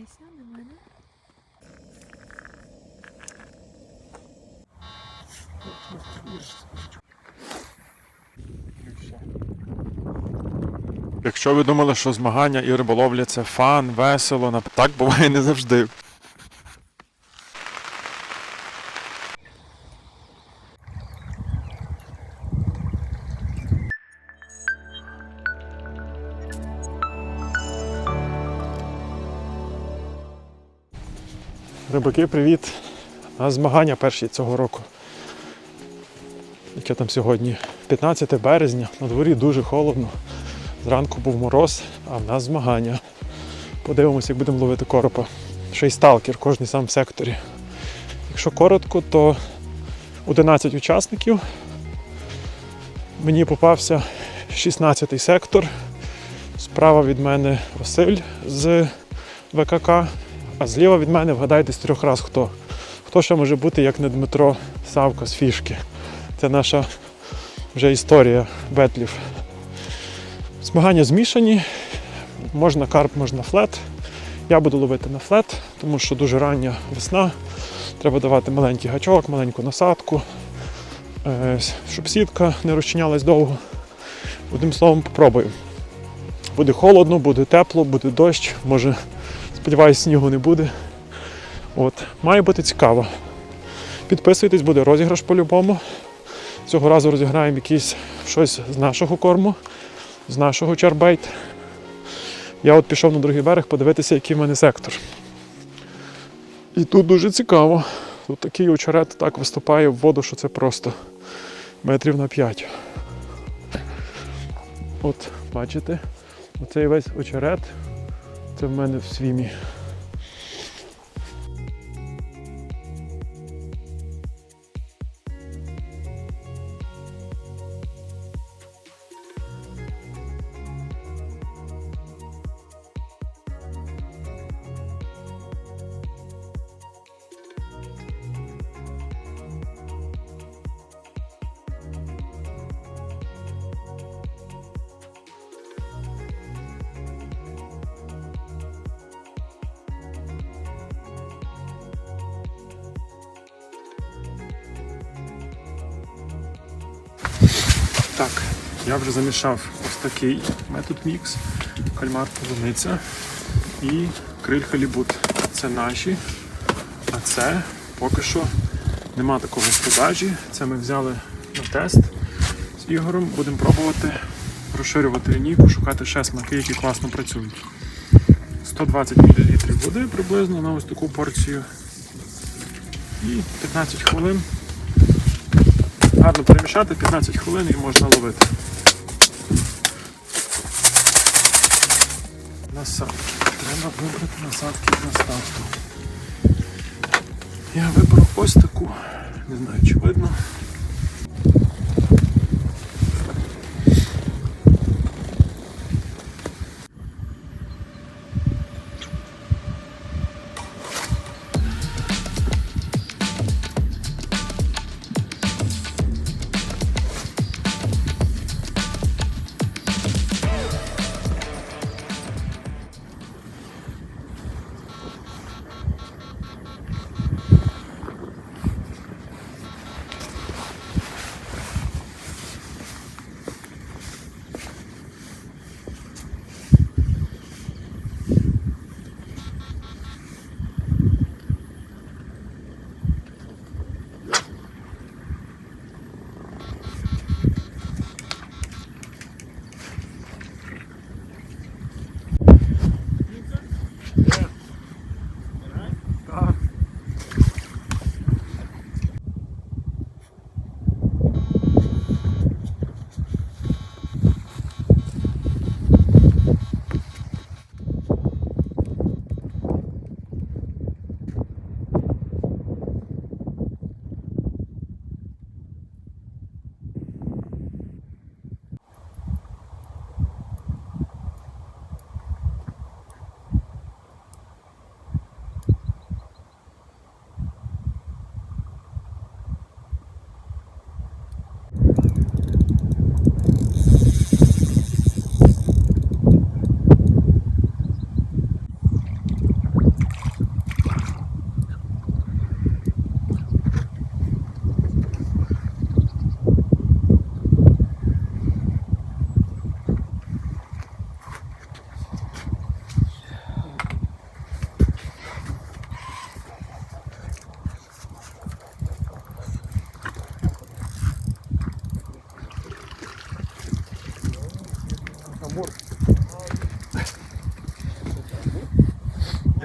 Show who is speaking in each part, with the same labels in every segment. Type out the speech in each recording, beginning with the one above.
Speaker 1: Дивися на мене.
Speaker 2: Якщо ви думали, що змагання і риболовля це фан, весело, так буває не завжди. Рибаки, привіт! У нас змагання перші цього року. Яке там сьогодні? 15 березня, на дворі дуже холодно. Зранку був мороз, а в нас змагання. Подивимося, як будемо ловити коропа. Ще й сталкер, кожний сам в секторі. Якщо коротко, то 11 учасників. Мені попався 16-й сектор. Справа від мене Василь з ВКК, а зліва від мене вгадайте з трьох раз хто. Хто ще може бути, як не Дмитро Савко з фішки. Це наша вже історія бетлів. Змагання змішані. Можна карп, можна флет. Я буду ловити на флет, тому що дуже рання весна. Треба давати маленький гачок, маленьку насадку, е, щоб сітка не розчинялась довго. Одним словом, попробую. Буде холодно, буде тепло, буде дощ. Може, сподіваюся, снігу не буде. От. Має бути цікаво. Підписуйтесь, буде розіграш по-любому. Цього разу розіграємо якийсь щось з нашого корму, з нашого чарбейт. Я от пішов на другий берег подивитися, який в мене сектор. І тут дуже цікаво. Тут такий очерет так виступає в воду, що це просто метрів на 5. От, бачите, оцей весь очерет, це в мене в свімі. Я вже замішав ось такий метод мікс, кальмар полуниця і криль халібут. Це наші, а це поки що нема такого в продажі. Це ми взяли на тест з Ігорем. Будемо пробувати розширювати лінійку, шукати ще смаки, які класно працюють. 120 мл води приблизно на ось таку порцію. І 15 хвилин гарно перемішати 15 хвилин і можна ловити. Насадки. Треба вибрати насадки на старту. Я вибрав ось таку. Не знаю, чи видно.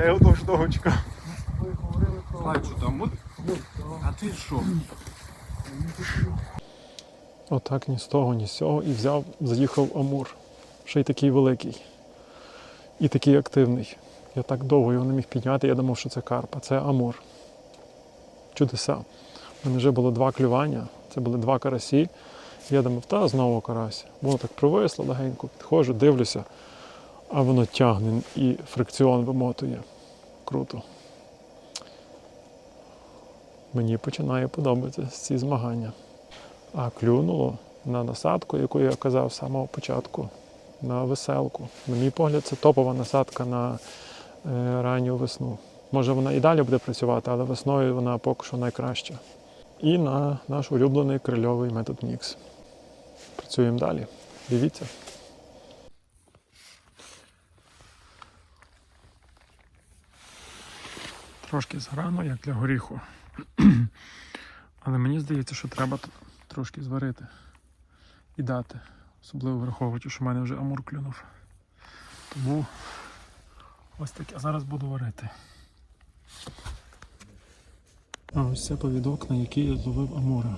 Speaker 2: Я дуже довго чекав.
Speaker 1: А ти що?
Speaker 2: Отак ні з того, ні з цього. І взяв, заїхав Амур. Ще й такий великий. І такий активний. Я так довго його не міг підняти, я думав, що це карп, а це Амур. Чудеса. У мене вже було два клювання, це були два карасі. Я думав, та знову карась. Воно так провисло легенько, підходжу, дивлюся, а воно тягне і фрикціон вимотує. Круто. Мені починає подобатися ці змагання. А клюнуло на насадку, яку я казав з самого початку, на веселку. На мій погляд, це топова насадка на е, ранню весну. Може вона і далі буде працювати, але весною вона поки що найкраща. І на наш улюблений крильовий метод Нікс. Працюємо далі. Дивіться. Трошки зграно, як для горіху. Але мені здається, що треба трошки зварити і дати. Особливо враховуючи, що в мене вже амур клюнув. Тому ось таке. Зараз буду варити. А ось це повідок, на який я зловив амура.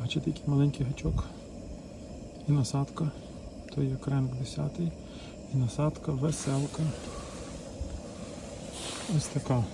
Speaker 2: Бачите, який маленький гачок. І насадка. То є кренк 10 і насадка веселка. Ось така.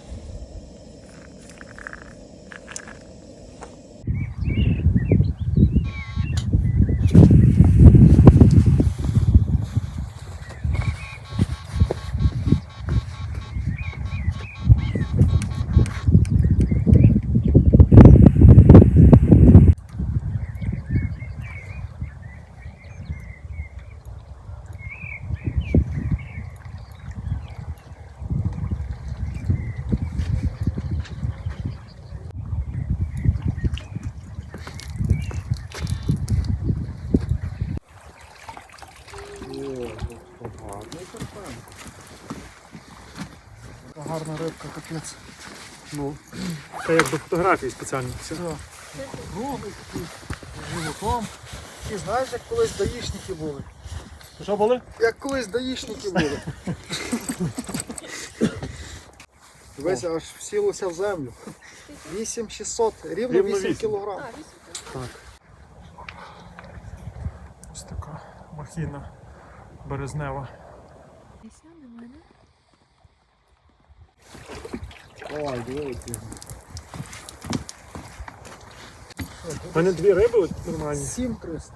Speaker 3: Гарна рибка, капець.
Speaker 2: Ну, це як до фотографії спеціально. Все.
Speaker 3: Круглий такий, з животом. І знаєш, як колись даїшники були.
Speaker 2: Що були?
Speaker 3: Як колись даїшники були. Дивися, аж всілося в землю. 8600, рівно
Speaker 2: Рівно
Speaker 3: 8
Speaker 2: вісім.
Speaker 3: кілограм.
Speaker 2: Так. Ось така махіна березнева.
Speaker 3: Ой, дивіться.
Speaker 2: У мене дві риби нормальні.
Speaker 3: 7300.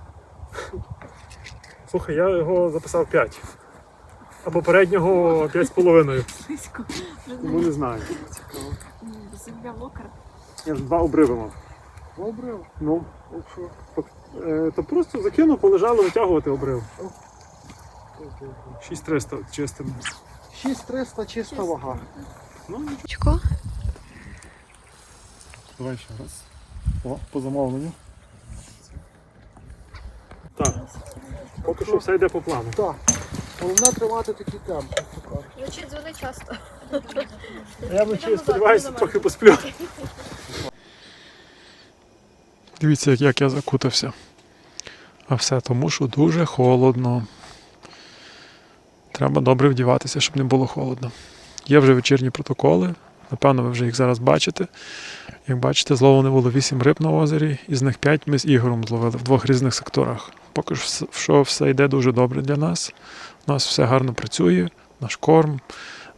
Speaker 2: Слухай, я його записав 5. А попереднього 5,5.
Speaker 4: Близько.
Speaker 2: Тому не знаю.
Speaker 4: Земля мокра.
Speaker 2: Я ж два обриви мав.
Speaker 3: Добре.
Speaker 2: Ну, е, то просто закинув, полежало витягувати обрив. 6300 чистим.
Speaker 3: 6300 чиста вага.
Speaker 2: Ну, нічого. Давай ще раз. О, по замовленню. Так. Поки що все йде по плану.
Speaker 3: Так. Головне тримати такий темп.
Speaker 4: Вночі дзвони часто.
Speaker 2: Я вночі сподіваюся, трохи посплю. Дивіться, як я закутався. А все тому, що дуже холодно. Треба добре вдіватися, щоб не було холодно. Є вже вечірні протоколи. Напевно, ви вже їх зараз бачите. Як бачите, зловлено було 8 риб на озері, із них 5 ми з Ігорем зловили в двох різних секторах. Поки що все йде дуже добре для нас. У нас все гарно працює, наш корм,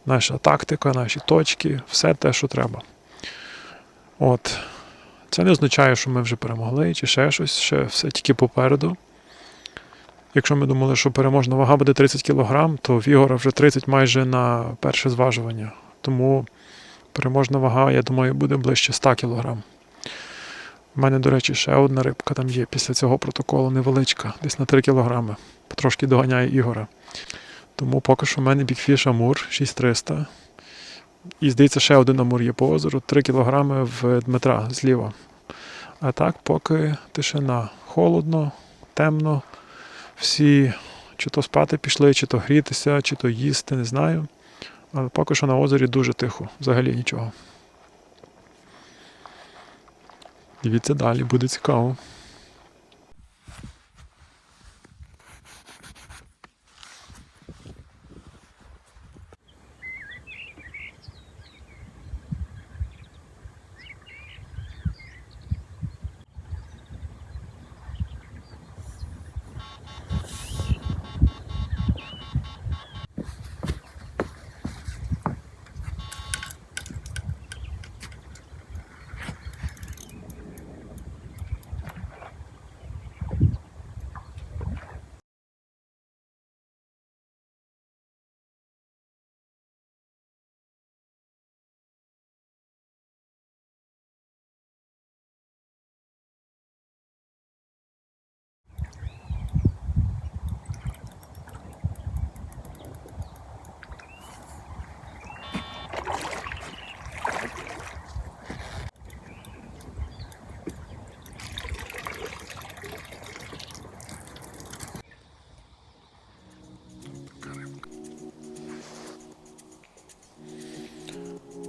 Speaker 2: наша тактика, наші точки, все те, що треба. От. Це не означає, що ми вже перемогли чи ще щось, ще все тільки попереду. Якщо ми думали, що переможна вага буде 30 кг, то в Ігора вже 30 майже на перше зважування. Тому переможна вага, я думаю, буде ближче 100 кг. У мене, до речі, ще одна рибка там є після цього протоколу невеличка, десь на 3 кг. Потрошки доганяє Ігора. Тому поки що в мене бікфіш Амур 6300. І здається, ще один Амур є по озеру, 3 кг в Дмитра зліва. А так, поки тишина. Холодно, темно. Всі чи то спати пішли, чи то грітися, чи то їсти, не знаю. Але поки що на озері дуже тихо, взагалі нічого. Дивіться далі, буде цікаво.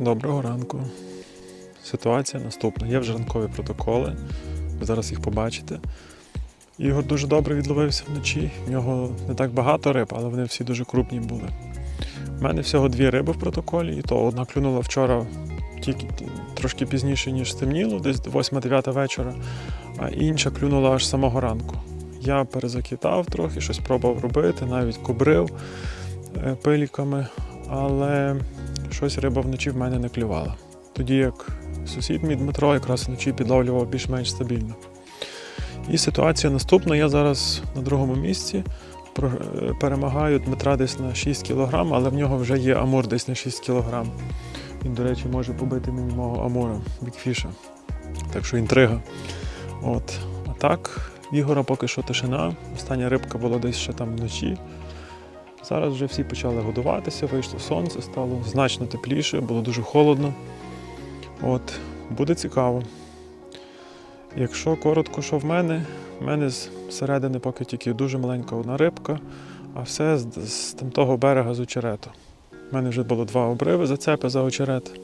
Speaker 2: Доброго ранку. Ситуація наступна. Є вже ранкові протоколи. Ви зараз їх побачите. Ігор дуже добре відловився вночі. В нього не так багато риб, але вони всі дуже крупні були. У мене всього дві риби в протоколі, і то одна клюнула вчора тільки трошки пізніше, ніж стемніло, десь 8-9 вечора, а інша клюнула аж самого ранку. Я перезакидав трохи, щось пробував робити, навіть кобрив е, пиліками, але щось риба вночі в мене не клювала. Тоді як сусід мій Дмитро якраз вночі підловлював більш-менш стабільно. І ситуація наступна. Я зараз на другому місці е, перемагаю Дмитра десь на 6 кг, але в нього вже є амур десь на 6 кг. Він, до речі, може побити мені мого амура, бікфіша. Так що інтрига. От. А так, Ігора поки що тишина. Остання рибка була десь ще там вночі. Зараз вже всі почали годуватися, вийшло сонце, стало значно тепліше, було дуже холодно. От, буде цікаво. Якщо коротко, що в мене, в мене з середини поки тільки дуже маленька одна рибка, а все з, з там берега з очерету. У мене вже було два обриви зацепи за очерет.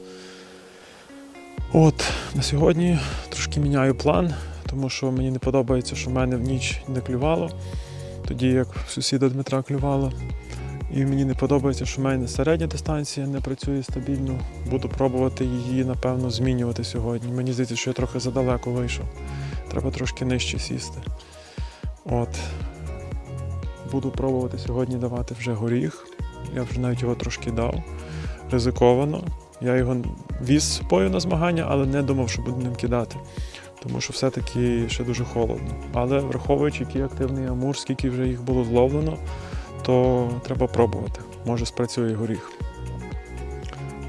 Speaker 2: От, на сьогодні трошки міняю план, тому що мені не подобається, що в мене в ніч не клювало, тоді як сусіда Дмитра клювало. І мені не подобається, що в мене середня дистанція не працює стабільно. Буду пробувати її, напевно, змінювати сьогодні. Мені здається, що я трохи задалеко вийшов. Треба трошки нижче сісти. От. Буду пробувати сьогодні давати вже горіх. Я вже навіть його трошки дав. Ризиковано. Я його віз з собою на змагання, але не думав, що буду ним кидати. Тому що все-таки ще дуже холодно. Але враховуючи, який активний амур, скільки вже їх було зловлено, то треба пробувати. Може спрацює горіх.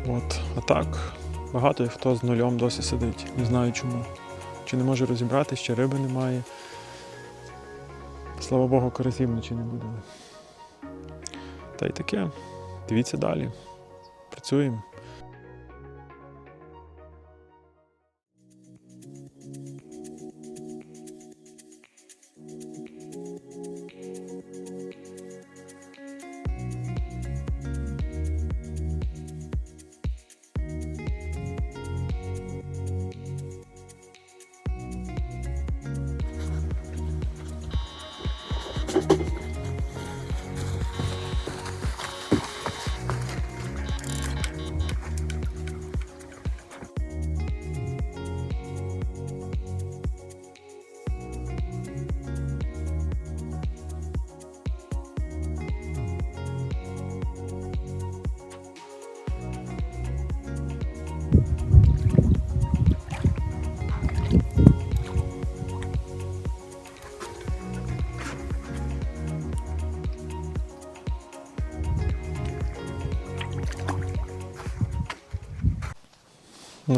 Speaker 2: От. А так, багато хто з нульом досі сидить. Не знаю чому. Чи не може розібратися, чи риби немає. Слава Богу, вночі не буде. Та й таке. Дивіться далі. Працюємо. thank you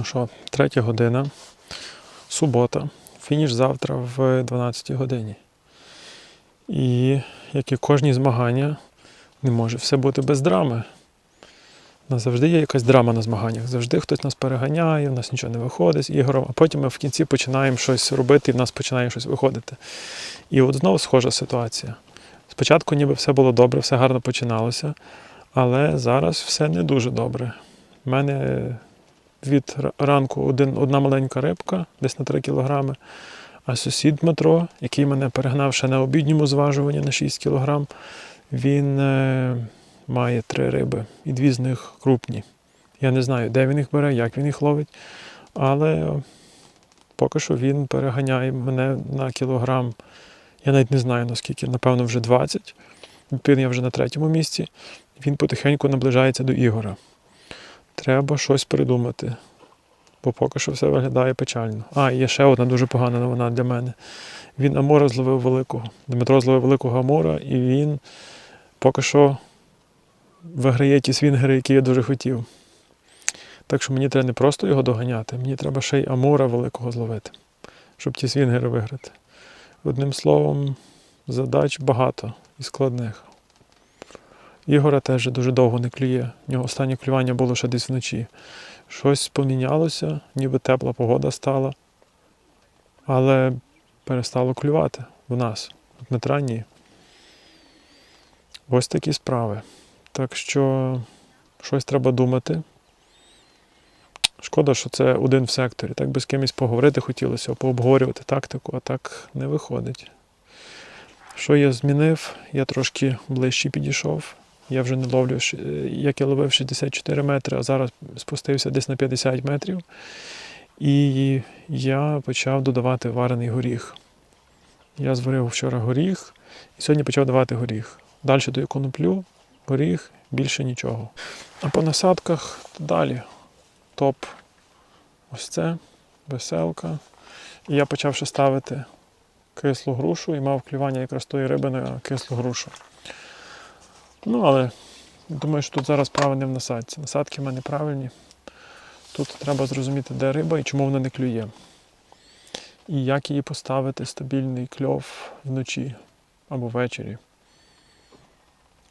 Speaker 2: Ну що, третя година, субота, фініш завтра в 12 годині. І як і кожні змагання, не може все бути без драми. Нас завжди є якась драма на змаганнях. Завжди хтось нас переганяє, в нас нічого не виходить з ігором, а потім ми в кінці починаємо щось робити, і в нас починає щось виходити. І от знову схожа ситуація. Спочатку ніби все було добре, все гарно починалося, але зараз все не дуже добре. У мене від ранку один, одна маленька рибка, десь на 3 кілограми. А сусід Дмитро, який мене перегнав ще на обідньому зважуванні на 6 кілограм, він е, має три риби, і дві з них крупні. Я не знаю, де він їх бере, як він їх ловить, але поки що він переганяє мене на кілограм. Я навіть не знаю наскільки, напевно, вже 20. Відповідно, я вже на третьому місці. Він потихеньку наближається до Ігора. Треба щось придумати. Бо поки що все виглядає печально. А, є ще одна дуже погана новина для мене. Він Амора зловив великого. Дмитро зловив великого Амора, і він поки що виграє ті свінгери, які я дуже хотів. Так що мені треба не просто його доганяти, мені треба ще й Амора великого зловити, щоб ті свінгери виграти. Одним словом, задач багато і складних. Ігора теж дуже довго не клює. У нього останнє клювання було ще десь вночі. Щось помінялося, ніби тепла погода стала, але перестало клювати в нас, в Дмитра. Ось такі справи. Так що щось треба думати. Шкода, що це один в секторі. Так би з кимось поговорити хотілося, пообговорювати тактику, а так не виходить. Що я змінив? Я трошки ближче підійшов. Я вже не ловлю, як я ловив 64 метри, а зараз спустився десь на 50 метрів. І я почав додавати варений горіх. Я зварив вчора горіх і сьогодні почав давати горіх. Далі даю коноплю, горіх, більше нічого. А по насадках далі топ. Ось це, веселка. І я почав ще ставити кислу грушу і мав клювання якраз тої риби на кислу грушу. Ну, але думаю, що тут зараз справа не в насадці. Насадки в мене правильні. Тут треба зрозуміти, де риба і чому вона не клює. І як її поставити стабільний кльов вночі або ввечері.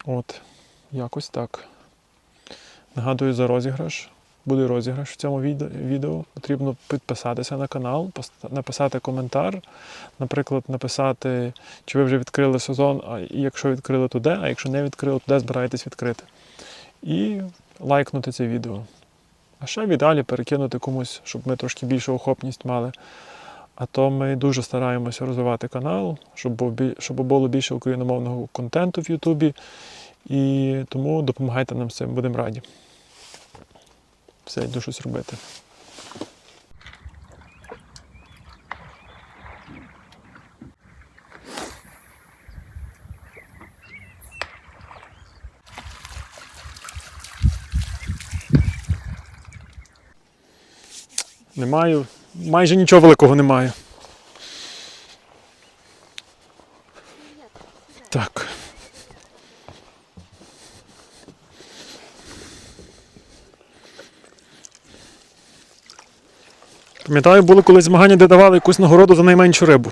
Speaker 2: От, якось так. Нагадую за розіграш. Буде розіграш в цьому відео-. Потрібно підписатися на канал, написати коментар, наприклад, написати, чи ви вже відкрили сезон, а якщо відкрили, то де, а якщо не відкрили, то де збираєтесь відкрити. І лайкнути це відео. А ще в ідеалі перекинути комусь, щоб ми трошки більшу охопність мали. А то ми дуже стараємося розвивати канал, щоб було більше україномовного контенту в Ютубі. І тому допомагайте нам з цим, будемо раді. Все, йду щось робити. Не маю, майже нічого великого немає. Так. Пам'ятаю, були колись змагання, де давали якусь нагороду за найменшу рибу.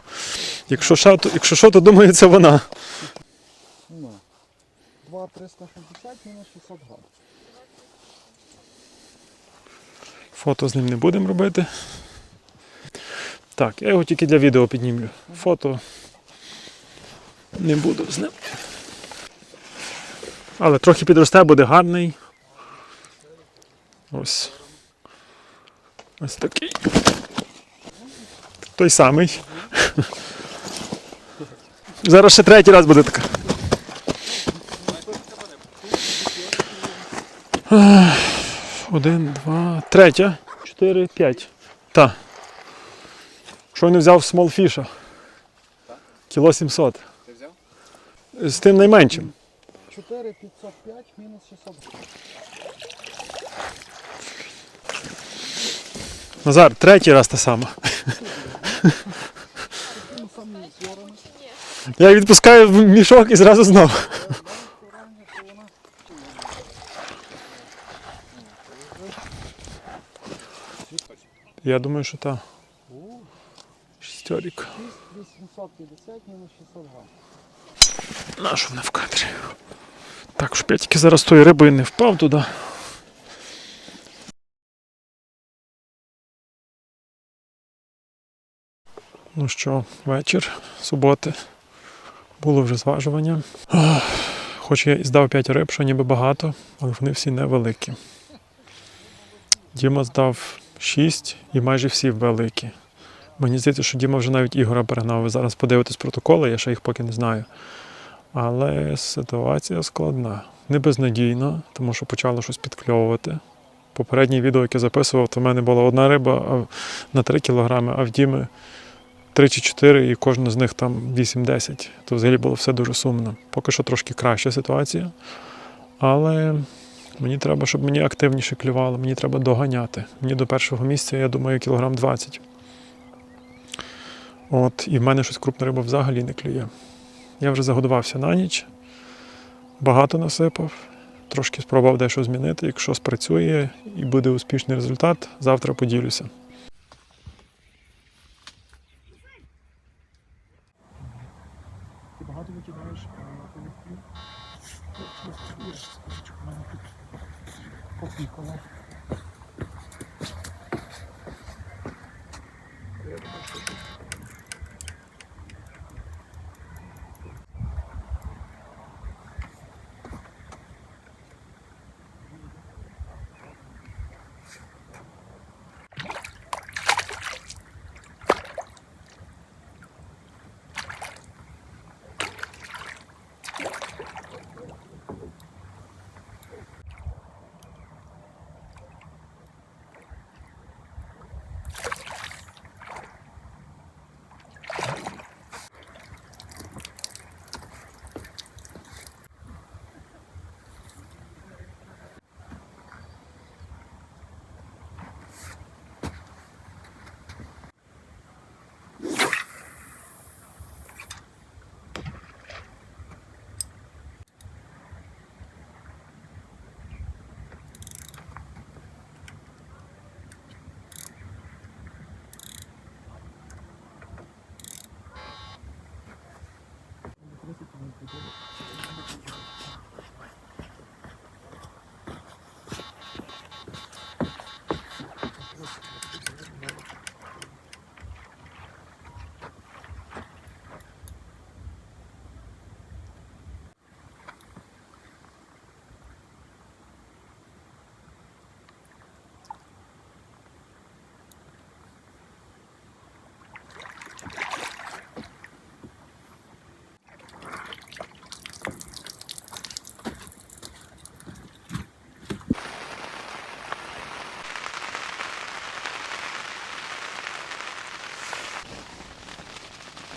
Speaker 2: Якщо що, то, якщо що, то думаю, це вона.
Speaker 3: Ну, 2,360 мінус 600 грам.
Speaker 2: Фото з ним не будемо робити. Так, я його тільки для відео піднімлю. Фото не буду з ним. Але трохи підросте, буде гарний. Ось. Ось такий. Той самий. Зараз ще третій раз буде така. Один, два, третя, чотири, п'ять. Та. Що не взяв смолфіша? Кіло 700.
Speaker 1: Ти взяв?
Speaker 2: З тим найменшим.
Speaker 3: 4,505 мінус 600 грам.
Speaker 2: Назар, третій раз
Speaker 3: самі згорами.
Speaker 2: Я відпускаю в мішок і зразу знову. Я думаю, що та. Шістерік.
Speaker 3: 850 мінус 600 грам.
Speaker 2: Нашу вона в кадрі. Так, щоб зараз тою рибою не впав туди. Ну що, вечір, суботи. Було вже зважування. Хоч я і здав 5 риб, що ніби багато, але вони всі невеликі. Діма здав 6 і майже всі великі. Мені здається, що Діма вже навіть Ігора перегнав. Ви зараз подивитесь протоколи, я ще їх поки не знаю. Але ситуація складна. Не безнадійна, тому що почало щось підкльовувати. Попереднє відео, яке записував, то в мене була одна риба на 3 кілограми, а в Діми 3 чи 4, і кожна з них там 8-10. То взагалі було все дуже сумно. Поки що трошки краща ситуація. Але мені треба, щоб мені активніше клювало, мені треба доганяти. Мені до першого місця, я думаю, кілограм 20. От, і в мене щось крупна риба взагалі не клює. Я вже загодувався на ніч, багато насипав, трошки спробував дещо змінити. Якщо спрацює і буде успішний результат, завтра поділюся. Ти багато викидаєш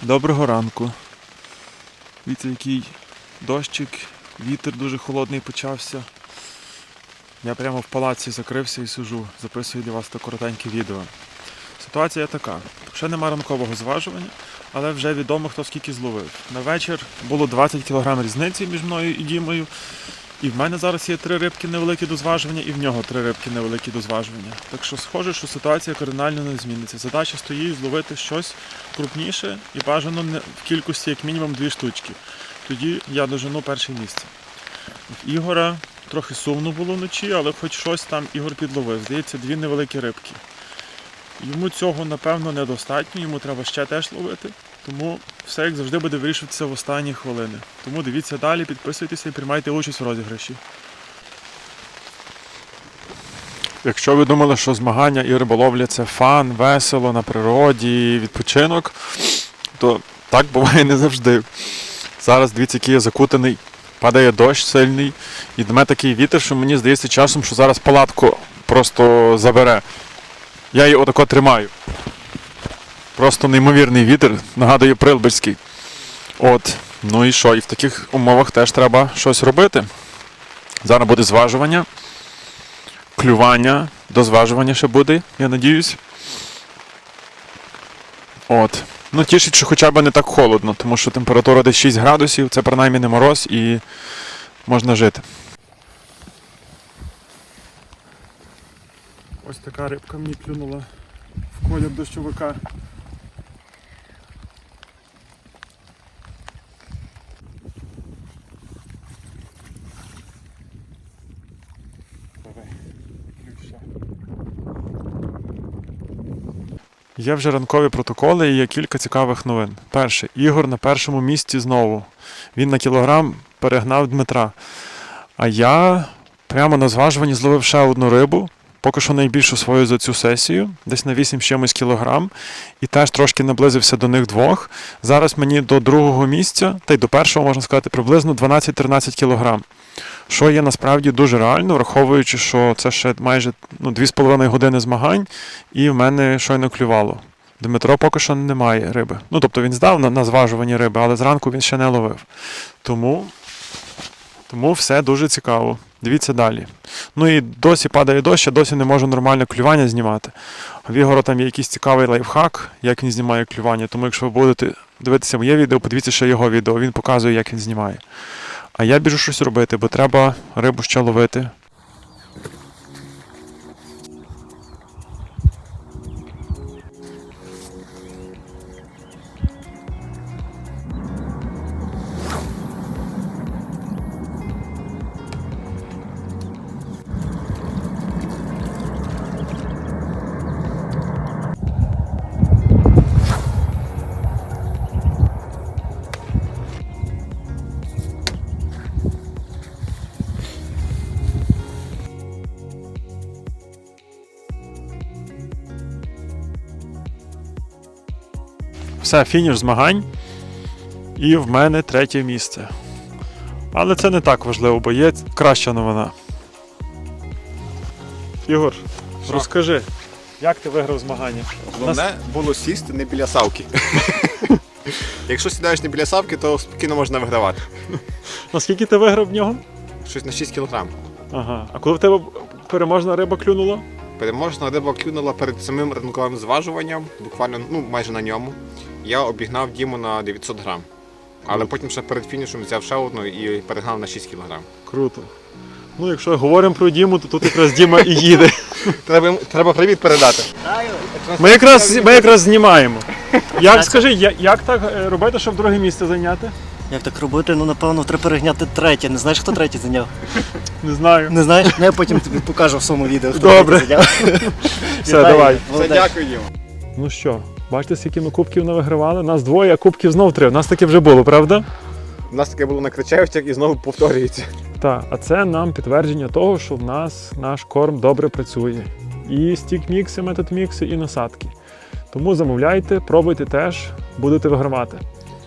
Speaker 2: Доброго ранку. Дивіться, який дощик, вітер дуже холодний почався. Я прямо в палаці закрився і сижу, записую для вас таке коротеньке відео. Ситуація така. Ще нема ранкового зважування, але вже відомо, хто скільки зловив. На вечір було 20 кг різниці між мною і Дімою. І в мене зараз є три рибки невеликі до зважування, і в нього три рибки невеликі до зважування. Так що схоже, що ситуація кардинально не зміниться. Задача стоїть зловити щось крупніше і бажано в кількості як мінімум дві штучки. Тоді я дожену перше місце. В Ігора трохи сумно було вночі, але хоч щось там Ігор підловив. Здається, дві невеликі рибки. Йому цього, напевно, недостатньо, йому треба ще теж ловити. Тому все, як завжди, буде вирішуватися в останні хвилини. Тому дивіться далі, підписуйтеся і приймайте участь в розіграші. Якщо ви думали, що змагання і риболовля це фан, весело на природі, відпочинок, то так буває не завжди. Зараз дивіться, який я закутаний, падає дощ сильний, і дме такий вітер, що мені здається часом, що зараз палатку просто забере. Я її отако тримаю. Просто неймовірний вітер, нагадує Прилбицький. От, ну і що? І в таких умовах теж треба щось робити. Зараз буде зважування, клювання, до зважування ще буде, я надіюсь. От. Ну, тішить, що хоча б не так холодно, тому що температура десь 6 градусів, це принаймні не мороз і можна жити. Ось така рибка мені клюнула в колір дощовика. Є вже ранкові протоколи і є кілька цікавих новин. Перше, Ігор на першому місці знову. Він на кілограм перегнав Дмитра. А я прямо на зважуванні зловив ще одну рибу, поки що найбільшу свою за цю сесію, десь на 8 з чимось кілограм, і теж трошки наблизився до них двох. Зараз мені до другого місця, та й до першого, можна сказати, приблизно 12-13 кілограм. Що є насправді дуже реально, враховуючи, що це ще майже ну, 2,5 години змагань, і в мене щойно клювало. Дмитро поки що немає риби. Ну, тобто він здав на, на зважуванні риби, але зранку він ще не ловив. Тому, тому все дуже цікаво. Дивіться далі. Ну і досі падає дощ, я досі не можу нормально клювання знімати. В Ігора там є якийсь цікавий лайфхак, як він знімає клювання. Тому якщо ви будете дивитися моє відео, подивіться ще його відео, він показує, як він знімає. А я біжу щось робити, бо треба рибу ще ловити. Все, фініш змагань. І в мене третє місце. Але це не так важливо, бо є краща новина. Ігор, розкажи, як ти виграв змагання?
Speaker 1: Головне було сісти не біля савки. Якщо сідаєш не біля савки, то спокійно можна вигравати.
Speaker 2: Наскільки ти виграв в нього?
Speaker 1: Щось на 6 кг.
Speaker 2: Ага. А коли в тебе переможна риба клюнула?
Speaker 1: Переможна риба клюнула перед самим ранковим зважуванням, буквально ну, майже на ньому. Я обігнав Діму на 900 грам. Але потім ще перед фінішем взяв ще одну і перегнав на 6 кг.
Speaker 2: Круто. Ну, якщо говоримо про Діму, то тут якраз Діма і їде.
Speaker 1: Треба, треба привіт передати.
Speaker 2: Ми якраз, ми якраз знімаємо. Як скажи, я- як так е, робити, щоб друге місце зайняти?
Speaker 5: Як так робити? Ну напевно треба перегняти третє. Не знаєш, хто третє зайняв?
Speaker 2: Не знаю.
Speaker 5: Не знаєш? Ну, я потім тобі покажу в своєму відео, хто
Speaker 2: Добре.
Speaker 5: третє зайняв.
Speaker 2: Все,
Speaker 5: Вітаю,
Speaker 2: давай.
Speaker 1: Все,
Speaker 5: молодець.
Speaker 1: дякую, Діма.
Speaker 2: Ну що, бачите, скільки ми кубків не вигравали? Нас двоє, а кубків знов три. У нас таке вже було, правда?
Speaker 1: У нас таке було на Кричевичах і знову повторюється.
Speaker 2: Так, а це нам підтвердження того, що в нас наш корм добре працює. І стік-мікси, метод-мікси, і насадки. Тому замовляйте, пробуйте теж, будете вигравати.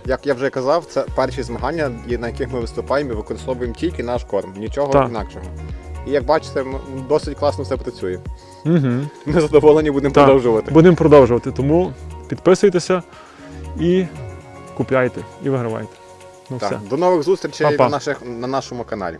Speaker 1: Як я вже казав, це перші змагання, на яких ми виступаємо і використовуємо тільки наш корм, нічого
Speaker 2: Так.
Speaker 1: інакшого. І як бачите, досить класно все працює.
Speaker 2: Угу.
Speaker 1: Ми задоволені будемо
Speaker 2: Так.
Speaker 1: продовжувати.
Speaker 2: Будемо продовжувати. Тому підписуйтеся і купляйте і вигравайте. Ну
Speaker 1: Так.
Speaker 2: все.
Speaker 1: До нових зустрічей
Speaker 2: Па-па.
Speaker 1: на, наших, на нашому каналі.